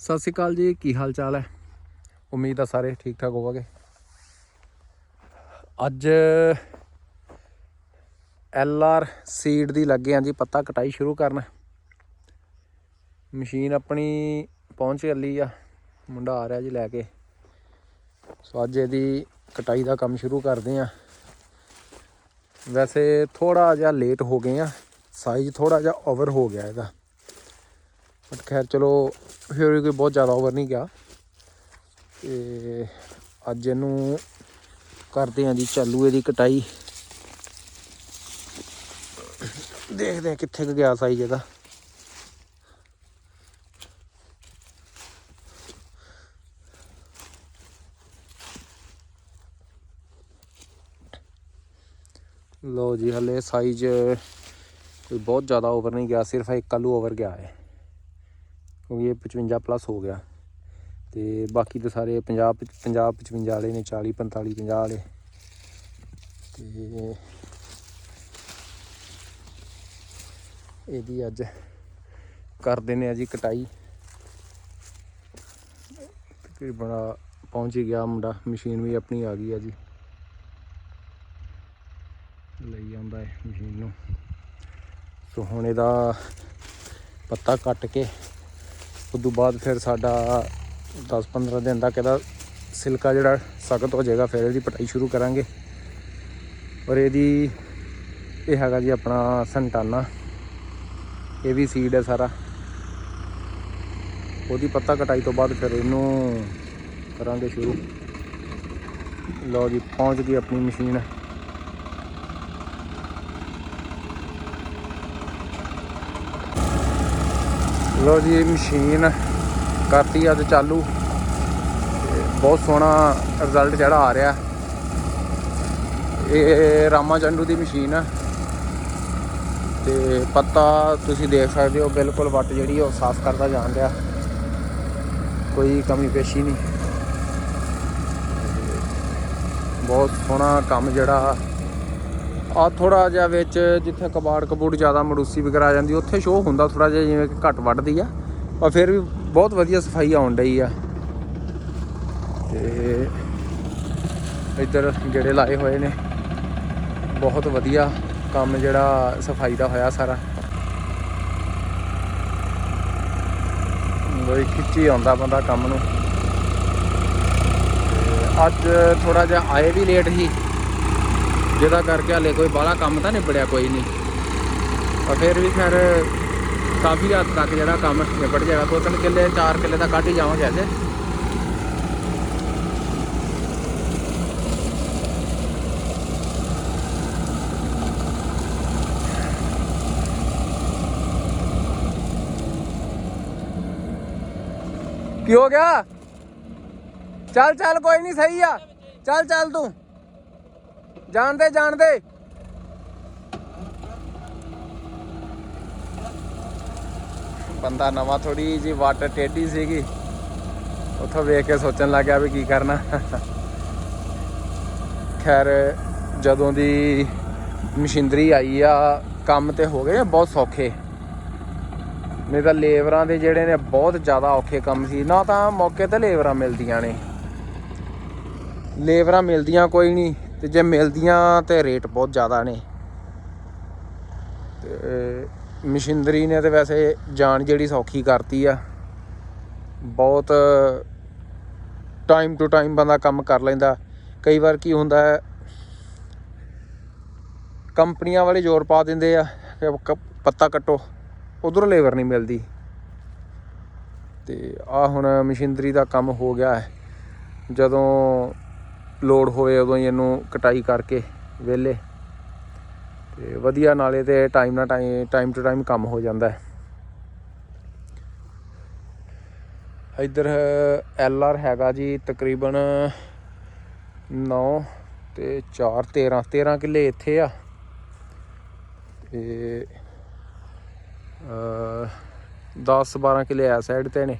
ਸਤਿ ਸ਼੍ਰੀ ਅਕਾਲ ਜੀ, ਕੀ ਹਾਲ ਚਾਲ ਹੈ? ਉਮੀਦ ਆ ਸਾਰੇ ਠੀਕ ਠਾਕ ਹੋਵਾਂਗੇ। ਅੱਜ ਐਲ ਆਰ ਸੀਡ ਦੀ ਲੱਗੇ ਆਂ ਜੀ, ਪੱਤਾ ਕਟਾਈ ਸ਼ੁਰੂ ਕਰਨਾ। ਮਸ਼ੀਨ ਆਪਣੀ ਪਹੁੰਚ ਚੱਲੀ ਆ, ਮੁੰਡਾ ਆ ਰਿਹਾ ਜੀ ਲੈ ਕੇ। ਸੋ ਅੱਜ ਇਹਦੀ ਕਟਾਈ ਦਾ ਕੰਮ ਸ਼ੁਰੂ ਕਰਦੇ ਆ। ਵੈਸੇ ਥੋੜਾ ਜਿਹਾ ਲੇਟ ਹੋ ਗਏ ਆ ਸਾਈਜ਼ ਥੋੜਾ ਜਿਹਾ ਓਵਰ ਹੋ ਗਿਆ ਇਹਦਾ। ਬਟ ਖੈਰ, ਚਲੋ, ਫਿਰ ਵੀ ਕੋਈ ਬਹੁਤ ਜ਼ਿਆਦਾ ਓਵਰ ਨਹੀਂ ਗਿਆ। ਤੇ ਅੱਜ ਇਹਨੂੰ ਕਰਦੇ ਆਂ ਜੀ, ਚਾਲੂ ਇਹਦੀ ਕਟਾਈ। ਦੇਖਦੇ ਆ ਕਿੱਥੇ ਕੁ ਗਿਆ ਸਾਈਜ਼ ਇਹਦਾ। ਲੋ ਜੀ, ਹਲੇ ਸਾਈਜ਼ ਕੋਈ ਬਹੁਤ ਜ਼ਿਆਦਾ ਓਵਰ ਨਹੀਂ ਗਿਆ, ਸਿਰਫ ਇੱਕ ਆਲੂ ਓਵਰ ਗਿਆ ਹੈ। ਕਿਉਂਕਿ ਇਹ 55 ਪਲੱਸ ਹੋ ਗਿਆ। ਤੇ ਬਾਕੀ ਤਾਂ ਸਾਰੇ 50 50 55 ਵਾਲੇ ਨੇ 40 45 50 ਵਾਲੇ। ਤੇ ਇਹਦੀ ਅੱਜ ਕਰਦੇ ਨੇ ਜੀ ਕਟਾਈ। ਤਕਰੀਬਨ ਪਹੁੰਚ ਹੀ ਗਿਆ ਮੁੰਡਾ, ਮਸ਼ੀਨ ਵੀ ਆਪਣੀ ਆ ਗਈ ਆ ਜੀ। ਲਈ ਆਉਂਦਾ ਹੈ ਮਸ਼ੀਨ ਨੂੰ। ਸੋ ਹੁਣ ਇਹਦਾ ਪੱਤਾ ਕੱਟ ਕੇ ਉਸ ਤੋਂ ਬਾਅਦ ਫਿਰ ਸਾਡਾ 10-15 ਦਿਨ ਤੱਕ ਇਹਦਾ ਸਿਲਕਾ ਜਿਹੜਾ ਸਖਤ ਹੋ ਜਾਏਗਾ, ਫਿਰ ਇਹਦੀ ਪਟਾਈ ਸ਼ੁਰੂ ਕਰਾਂਗੇ। ਔਰ ਇਹਦੀ ਇਹ ਹੈਗਾ ਜੀ ਆਪਣਾ ਸੰਟਾਨਾ ਇਹ ਵੀ ਸੀਡ ਹੈ ਸਾਰਾ। ਉਹਦੀ ਪੱਤਾ ਕਟਾਈ ਤੋਂ ਬਾਅਦ ਫਿਰ ਇਹਨੂੰ ਕਰਾਂਗੇ ਸ਼ੁਰੂ। ਲਓ ਜੀ, ਪਹੁੰਚ ਗਈ ਆਪਣੀ ਮਸ਼ੀਨ। ਲੋ ਜੀ, ਇਹ ਮਸ਼ੀਨ ਕਰਤੀ ਅੱਜ ਚਾਲੂ। ਤੇ ਬਹੁਤ ਸੋਹਣਾ ਰਿਜ਼ਲਟ ਜਿਹੜਾ ਆ ਰਿਹਾ। ਇਹ ਰਾਮਾ ਚੰਡੂ ਦੀ ਮਸ਼ੀਨ ਆ। ਤੇ ਪੱਤਾ ਤੁਸੀਂ ਦੇਖ ਸਕਦੇ ਹੋ, ਬਿਲਕੁਲ ਵੱਟ ਜਿਹੜੀ ਉਹ ਸਾਫ਼ ਕਰਦਾ ਜਾਣ ਰਿਹਾ ਕੋਈ ਕਮੀ ਪੇਸ਼ੀ ਨਹੀਂ। ਬਹੁਤ ਸੋਹਣਾ ਕੰਮ ਜਿਹੜਾ ਆ ਥੋੜਾ ਜਿਹਾ ਵਿੱਚ ਜਿੱਥੇ ਕਬਾੜ ਕਬੂੜ ਜ਼ਿਆਦਾ ਮੜੂਸੀ ਵਗੈਰਾ ਆ ਜਾਂਦੀ, ਉੱਥੇ ਸ਼ੋਅ ਹੁੰਦਾ ਥੋੜਾ ਜਿਹਾ ਜਿਵੇਂ ਕਿ ਘੱਟ ਵੱਢਦੀ ਆ, ਪਰ ਫਿਰ ਵੀ ਬਹੁਤ ਵਧੀਆ ਸਫ਼ਾਈ ਆਉਣ ਡਈ ਆ। ਤੇ ਇੱਧਰ ਜਿਹੜੇ ਲਾਏ ਹੋਏ ਨੇ। ਬਹੁਤ ਵਧੀਆ ਕੰਮ ਜਿਹੜਾ ਸਫ਼ਾਈ ਦਾ ਹੋਇਆ ਸਾਰਾ। ਬਈ ਖਿੱਚੀ ਆਉਂਦਾ ਬੰਦਾ ਕੰਮ ਨੂੰ। ਅੱਜ ਥੋੜਾ ਜਿਹਾ ਆਏ ਵੀ ਲੇਟ ਸੀ। ਜਿਹਦਾ ਕਰਕੇ ਹਲੇ ਕੋਈ ਬਾਹਲਾ ਕੰਮ ਤਾਂ ਨਿਬੜਿਆ ਕੋਈ ਨਹੀਂ। ਪਰ ਫਿਰ ਵੀ ਖੈਰ ਕਾਫੀ ਹੱਦ ਤੱਕ ਜਿਹੜਾ ਕੰਮ ਨਿਬੜ ਜਾਏਗਾ, ਦੋ ਤਿੰਨ ਕਿੱਲੇ, ਚਾਰ ਕਿੱਲੇ ਤਾਂ ਕੱਢ ਹੀ ਜਾਵਾਂਗੇ ਅੱਜ। ਕੀ ਹੋ ਗਿਆ? ਚੱਲ ਚੱਲ, ਕੋਈ ਨਹੀਂ, ਸਹੀ ਆ। ਚੱਲ ਚੱਲ ਤੂੰ। ਜਾਣਦੇ ਜਾਣਦੇ। ਬੰਦਾ ਨਵਾਂ ਥੋੜੀ ਜੀ ਵਾਟਰ ਟੇਢੀ ਸੀਗੀ। ਉੱਥੋਂ ਵੇਖ ਕੇ ਸੋਚਣ ਲੱਗ ਗਿਆ ਵੀ ਕੀ ਕਰਨਾ। ਖੈਰ, ਜਦੋਂ ਦੀ ਮਸ਼ੀਨਰੀ ਆਈ ਆ, ਕੰਮ ਤੇ ਹੋ ਗਏ ਬਹੁਤ ਸੌਖੇ। ਨਹੀਂ ਤਾਂ ਲੇਬਰਾਂ ਦੇ ਜਿਹੜੇ ਨੇ ਬਹੁਤ ਜ਼ਿਆਦਾ ਔਖੇ ਕੰਮ ਸੀ। ਨਾ ਤਾਂ ਮੌਕੇ ਤੇ ਲੇਬਰਾਂ ਮਿਲਦੀਆਂ ਨੇ। ਲੇਬਰਾਂ ਮਿਲਦੀਆਂ ਕੋਈ ਨਹੀਂ। ਤੇ ਜੇ ਮਿਲਦੀਆਂ ਤੇ ਰੇਟ ਬਹੁਤ ਜ਼ਿਆਦਾ ਨੇ। ਤੇ ਮਸ਼ੀਨਰੀ ਨੇ ਤੇ ਵੈਸੇ ਜਾਨ ਜਿਹੜੀ ਸੌਖੀ ਕਰਤੀ ਆ। ਬਹੁਤ ਟਾਈਮ ਟੂ ਟਾਈਮ ਬੰਦਾ ਕੰਮ ਕਰ ਲੈਂਦਾ। ਕਈ ਵਾਰ ਕੀ ਹੁੰਦਾ ਹੈ, ਕੰਪਨੀਆਂ ਵਾਲੇ ਜ਼ੋਰ ਪਾ ਦਿੰਦੇ ਆ ਕਿ ਕ- ਪੱਤਾ ਕੱਟੋ, ਉਧਰ ਲੇਬਰ ਨਹੀਂ ਮਿਲਦੀ। ਤੇ ਆ ਹੁਣ ਮਸ਼ੀਨਰੀ ਦਾ ਕੰਮ ਹੋ ਗਿਆ ਹੈ। ਜਦੋਂ ਲੋੜ ਹੋਵੇ ਉਦੋਂ ਹੀ ਇਹਨੂੰ ਕਟਾਈ ਕਰਕੇ ਵਿਹਲੇ। ਤੇ ਵਧੀਆ ਨਾਲੇ ਤੇ ਟਾਈਮ ਨਾਲ ਟਾਈਮ ਟਾਈਮ ਟੂ ਟਾਈਮ ਕੰਮ ਹੋ ਜਾਂਦਾ ਹੈ। ਇੱਧਰ ਐਲ ਆਰ ਹੈਗਾ ਜੀ ਤਕਰੀਬਨ 9 ਤੇ 4 13 13 ਕਿੱਲੇ ਇੱਥੇ ਆ। ਤੇ 10 12 ਕਿੱਲੇ ਆ ਸਾਈਡ ਤੇ ਨੇ।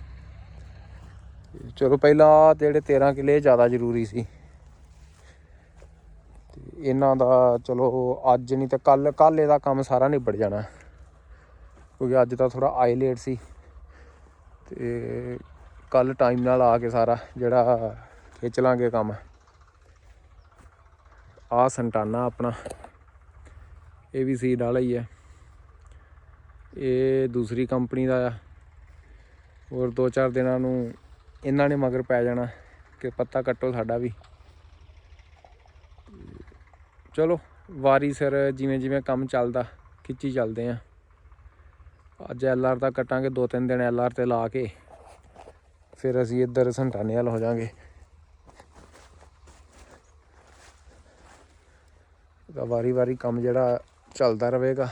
ਚਲੋ ਪਹਿਲਾਂ ਜਿਹੜੇ 13 ਕਿੱਲੇ ਜ਼ਿਆਦਾ ਜ਼ਰੂਰੀ ਸੀ। ਇਹਨਾਂ ਦਾ ਚਲੋ ਅੱਜ ਨਹੀਂ ਤਾਂ ਕੱਲ ਕੱਲ ਇਹਦਾ ਕੰਮ ਸਾਰਾ ਨਿਬੜ ਜਾਣਾ। ਕਿਉਂਕਿ ਅੱਜ ਤਾਂ ਥੋੜਾ ਆਈ ਲੇਟ ਸੀ। ਤੇ ਕੱਲ ਟਾਈਮ ਨਾਲ ਆ ਕੇ ਸਾਰਾ ਜਿਹੜਾ ਖਿੱਚ ਲਾਂਗੇ ਕੰਮ। ਆ ਸੰਟਾਨਾ ਆਪਣਾ। ਇਹ ਵੀ ਸੀਡ ਵਾਲਾ ਹੀ ਹੈ। ਇਹ ਦੂਸਰੀ ਕੰਪਨੀ ਦਾ ਆ। ਹੋਰ 2-4 ਦਿਨਾਂ ਨੂੰ ਇਹਨਾਂ ਨੇ ਮਗਰ ਪੈ ਜਾਣਾ ਕਿ ਪੱਤਾ ਕੱਟੋ ਸਾਡਾ ਵੀ। ਚਲੋ, ਵਾਰੀ ਸਿਰ ਜਿਵੇਂ ਜਿਵੇਂ ਕੰਮ ਚੱਲਦਾ, ਖਿੱਚੀ ਚੱਲਦੇ ਆ। ਅੱਜ ਐਲਆਰ ਦਾ ਕੱਟਾਂਗੇ, ਦੋ ਤਿੰਨ ਦਿਨ ਐਲਆਰ ਤੇ ਲਾ ਕੇ। ਫਿਰ ਅਸੀਂ ਇੱਧਰ ਸੰਟਾਨੇ ਵਾਲ ਹੋ ਜਾਾਂਗੇ। ਤਾਂ ਵਾਰੀ ਵਾਰੀ ਕੰਮ ਜਿਹੜਾ ਚੱਲਦਾ ਰਹੇਗਾ।